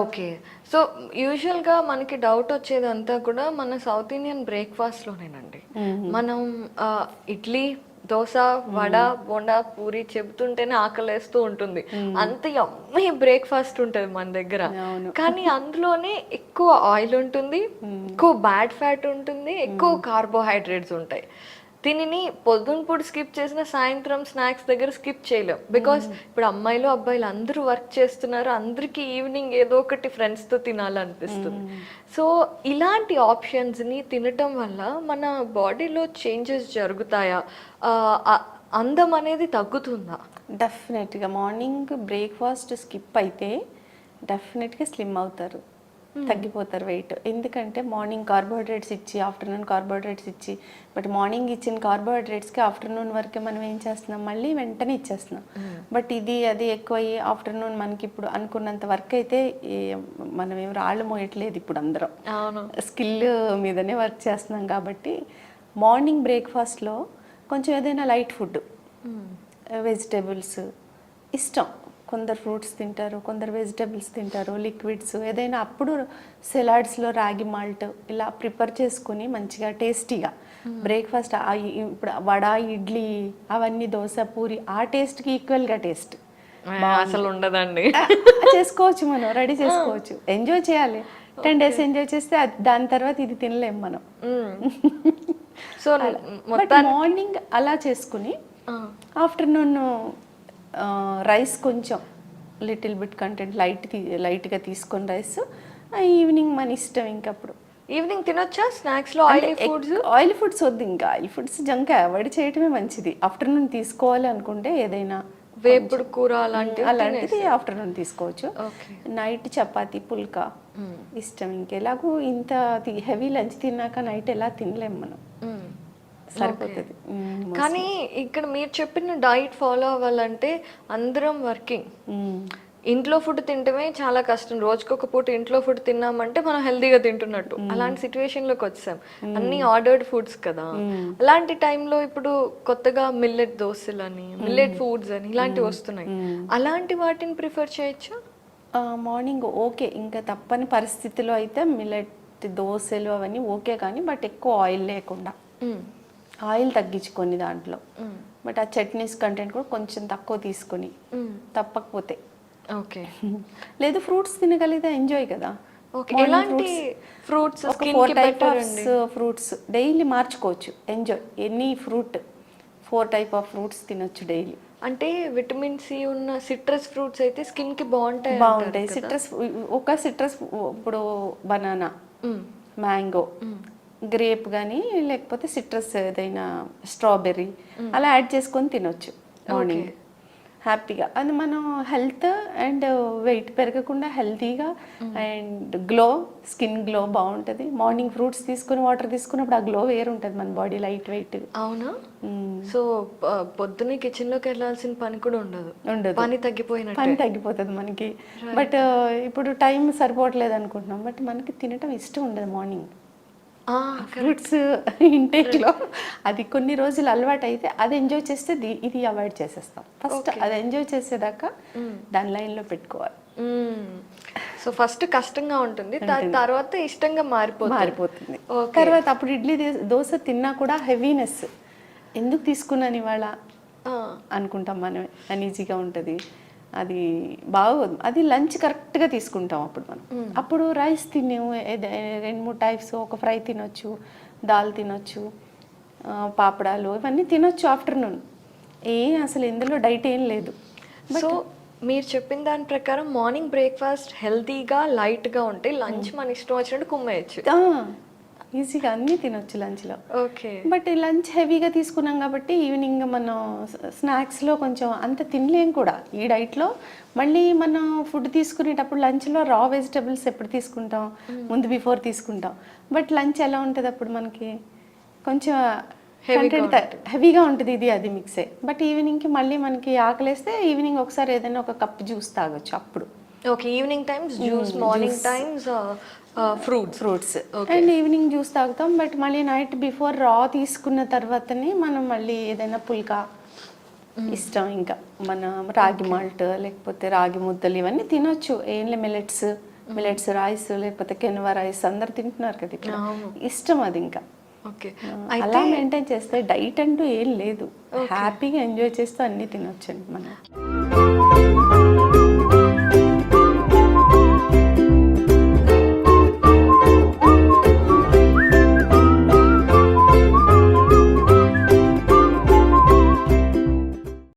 Okay. So యూజువల్గా మనకి doubt వచ్చేదంతా కూడా మన సౌత్ ఇండియన్ బ్రేక్ఫాస్ట్లోనేనండి మనం ఇడ్లీ దోశ వడ బోండా పూరి చెబుతుంటేనే ఆకలేస్తూ ఉంటుంది. అంత యమ్మీ బ్రేక్ఫాస్ట్ ఉంటుంది మన దగ్గర. కానీ అందులోనే ఎక్కువ ఆయిల్ ఉంటుంది ఎక్కువ బ్యాడ్ ఫ్యాట్ ఉంటుంది ఎక్కువ కార్బోహైడ్రేట్స్ ఉంటాయి. దీనిని పొద్దున పూట స్కిప్ చేసిన సాయంత్రం స్నాక్స్ దగ్గర స్కిప్ చేయలేం. బికాస్ ఇప్పుడు అమ్మాయిలు అబ్బాయిలు అందరూ వర్క్ చేస్తున్నారు అందరికీ ఈవినింగ్ ఏదో ఒకటి ఫ్రెండ్స్తో తినాలనిపిస్తుంది. సో ఇలాంటి ఆప్షన్స్ని తినటం వల్ల మన బాడీలో చేంజెస్ జరుగుతాయా? అందం అనేది తగ్గుతుందా? డెఫినెట్గా మార్నింగ్ బ్రేక్ఫాస్ట్ స్కిప్ అయితే డెఫినెట్గా స్లిమ్ అవుతారు. తగ్గిపోతారు వెయిట్ ఎందుకంటే మార్నింగ్ కార్బోహైడ్రేట్స్ ఇచ్చి ఆఫ్టర్నూన్ కార్బోహైడ్రేట్స్ ఇచ్చి బట్ మార్నింగ్ ఇచ్చిన కార్బోహైడ్రేట్స్కి ఆఫ్టర్నూన్ వరకే మనం ఏం చేస్తున్నాం? మళ్ళీ వెంటనే ఇచ్చేస్తున్నాం. బట్ ఇది అది ఎక్కువయ్యి ఆఫ్టర్నూన్ మనకి ఇప్పుడు అనుకున్నంత వర్క్ అయితే మనం ఏం రాళ్ళు మోయట్లేదు ఇప్పుడు అందరం. స్కిల్ మీదనే వర్క్ చేస్తున్నాం కాబట్టి మార్నింగ్ బ్రేక్ఫాస్ట్లో కొంచెం ఏదైనా లైట్ ఫుడ్ వెజిటేబుల్స్ ఇష్టం. కొందరు ఫ్రూట్స్ తింటారు కొందరు వెజిటేబుల్స్ తింటారు లిక్విడ్స్ ఏదైనా అప్పుడు సెలాడ్స్లో రాగి మాల్ట్ ఇలా ప్రిపేర్ చేసుకుని మంచిగా టేస్టీగా బ్రేక్ఫాస్ట్ ఇప్పుడు వడ ఇడ్లీ అవన్నీ దోశ పూరి ఆ టేస్ట్కి ఈక్వల్గా టేస్ట్. అసలు ఉండదండి. చేసుకోవచ్చు మనం రెడీ చేసుకోవచ్చు. ఎంజాయ్ చేయాలి. టెన్ డేస్ ఎంజాయ్ చేస్తే దాని తర్వాత ఇది తినలేం మనం. సో మార్నింగ్ అలా చేసుకుని ఆఫ్టర్నూన్ రైస్ కొంచెం లిటిల్ బిట్ కంటెంట్ లైట్ లైట్గా తీసుకొని రైస్ ఈవినింగ్ మన ఇష్టం ఇంకప్పుడు. ఈవినింగ్ తినొచ్చా? స్నాక్స్లో ఆయిలీ ఫుడ్స్? ఆయిల్ ఫుడ్స్ వద్దు ఇంకా. ఆయిల్ ఫుడ్స్ జంక్ అవాయిడ్ చేయటమే మంచిది. ఆఫ్టర్నూన్ తీసుకోవాలి అనుకుంటే ఏదైనా వేపుడు కూర అలాంటి అలాంటిది ఆఫ్టర్నూన్ తీసుకోవచ్చు. నైట్ చపాతీ పుల్కా ఇష్టం ఇంకెలాగూ ఇంత హెవీ లంచ్ తిన్నాక నైట్ ఎలా తినలేం మనం. సరిపోతుంది. కానీ ఇక్కడ మీరు చెప్పిన డైట్ ఫాలో అవ్వాలంటే అందరం వర్కింగ్. ఇంట్లో ఫుడ్ తింటమే చాలా కష్టం. రోజుకొక పూట ఇంట్లో ఫుడ్ తిన్నామంటే మనం హెల్తీగా తింటున్నట్టు. అలాంటి సిచ్యువేషన్లోకి వచ్చాం అన్ని ఆర్డర్డ్ ఫుడ్స్ కదా. అలాంటి టైంలో ఇప్పుడు కొత్తగా మిల్లెట్ దోశలు అని మిల్లెట్ ఫుడ్స్ అని ఇలాంటివి వస్తున్నాయి. అలాంటి వాటిని ప్రిఫర్ చేయొచ్చా? Morning okay. ఇంకా తప్పని పరిస్థితిలో అయితే మిల్లెట్ దోశలు అవన్నీ ఓకే కానీ బట్ ఎక్కువ ఆయిల్ లేకుండా. ఆయిల్ తగ్గించుకొని దాంట్లో. బట్ ఆ చట్నీస్ కంటెంట్ కూడా కొంచెం తక్కువ తీసుకొని. తప్పకపోతే. ఓకే. లేదు ఫ్రూట్స్ తినగలిగితే ఎంజాయ్ కదా. ఎలాంటి ఫ్రూట్స్ ఒక four type of fruits daily మార్చుకోవచ్చు enjoy any fruit four type of fruits తినొచ్చు డైలీ అంటే విటమిన్ సి ఉన్న సిట్రస్ ఫ్రూట్స్ అయితే స్కిన్కి బాగుంటాయి. బాగుంటాయి సిట్రస్ ఒక సిట్రస్ ఇప్పుడు బనానా మ్యాంగో గ్రేప్ కానీ లేకపోతే సిట్రస్ ఏదైనా స్ట్రాబెర్రీ అలా యాడ్ చేసుకొని తినొచ్చు మార్నింగ్. హ్యాపీగా. అది మనం హెల్త్ అండ్ వెయిట్ పెరగకుండా హెల్తీగా అండ్ గ్లో స్కిన్ గ్లో బాగుంటుంది. మార్నింగ్ ఫ్రూట్స్ తీసుకుని వాటర్ తీసుకున్నప్పుడు ఆ గ్లో వేరు ఉంటుంది మన బాడీ లైట్ వెయిట్. అవునా? సో పొద్దున్నే కిచెన్లోకి వెళ్ళాల్సిన పని కూడా ఉండదు. ఉండదు. పని తగ్గిపోయినట్టు. పని తగ్గిపోతుంది మనకి. బట్ ఇప్పుడు టైం సరిపోవట్లేదు అనుకుంటున్నాం. బట్ మనకి తినటం ఇష్టం ఉండదు మార్నింగ్. ఫ్రూట్స్ ఇంటేక్లో అది కొన్ని రోజులు అలవాటు అయితే అది ఎంజాయ్ చేస్తే ఇది అవాయిడ్ చేసేస్తాం. ఫస్ట్ అది ఎంజాయ్ చేసేదాకా దాని లైన్లో పెట్టుకోవాలి. సో ఫస్ట్ కష్టంగా ఉంటుంది. దాని తర్వాత ఇష్టంగా మారిపోతుంది. మారిపోతుంది. తర్వాత అప్పుడు ఇడ్లీ దోశ తిన్నా కూడా హెవీనెస్ ఎందుకు తీసుకున్నాను ఇవాళ? అనుకుంటాం మనం అన్ఈజీగా ఉంటుంది. అది బాగోదు. అది లంచ్ కరెక్ట్గా తీసుకుంటాం అప్పుడు మనం. అప్పుడు రైస్ తినేము రెండు మూడు టైప్స్ ఒక ఫ్రై తినొచ్చు దాల్ తినొచ్చు పాపడాలు ఇవన్నీ తినొచ్చు ఆఫ్టర్నూన్. ఏం అసలు ఇందులో డైట్ ఏం లేదు. సో మీరు చెప్పిన దాని ప్రకారం మార్నింగ్ బ్రేక్ఫాస్ట్ హెల్తీగా లైట్గా ఉంటే లంచ్ మన ఇష్టం వచ్చినట్టు కుమ్మేయచ్చు. ఈజీగా అన్నీ తినొచ్చు లంచ్లో. ఓకే. బట్ లంచ్ హెవీగా తీసుకున్నాం కాబట్టి ఈవినింగ్ మనం స్నాక్స్లో కొంచెం అంత తినలేం కూడా. ఈ డైట్లో మళ్ళీ మనం ఫుడ్ తీసుకునేటప్పుడు లంచ్లో రా వెజిటబుల్స్ ఎప్పుడు తీసుకుంటాం? ముందు బిఫోర్ తీసుకుంటాం. బట్ లంచ్ ఎలా ఉంటుంది అప్పుడు మనకి? కొంచెం కంటెంట్ హెవీగా ఉంటుంది ఇది అది మిక్సే. బట్ ఈవినింగ్కి మళ్ళీ మనకి ఆకలేస్తే ఈవినింగ్ ఒకసారి ఏదైనా ఒక కప్ జ్యూస్ తాగొచ్చు అప్పుడు. Okay evening times juice morning times fruits fruits and evening juice తాగుతాం బట్ మళ్ళీ నైట్ బిఫోర్ రా తీసుకున్న తర్వాతనే మనం మళ్ళీ ఏదైనా పుల్కా ఇష్టం ఇంకా. మన రాగి మాల్ట్ లేకపోతే రాగి ముద్దలు ఇవన్నీ తినొచ్చు. ఏంలే మిలెట్స్ మిలెట్స్ రైస్ లేకపోతే కెన్వా రైస్ అందరు తింటున్నారు కదా ఇప్పుడు. అవును. ఇష్టం అది ఇంకా. ఓకే అలా మెయింటైన్ చేస్తే డైట్ అంటూ ఏం లేదు. హ్యాపీగా ఎంజాయ్ చేస్తూ అన్నీ తినొచ్చండి మనం.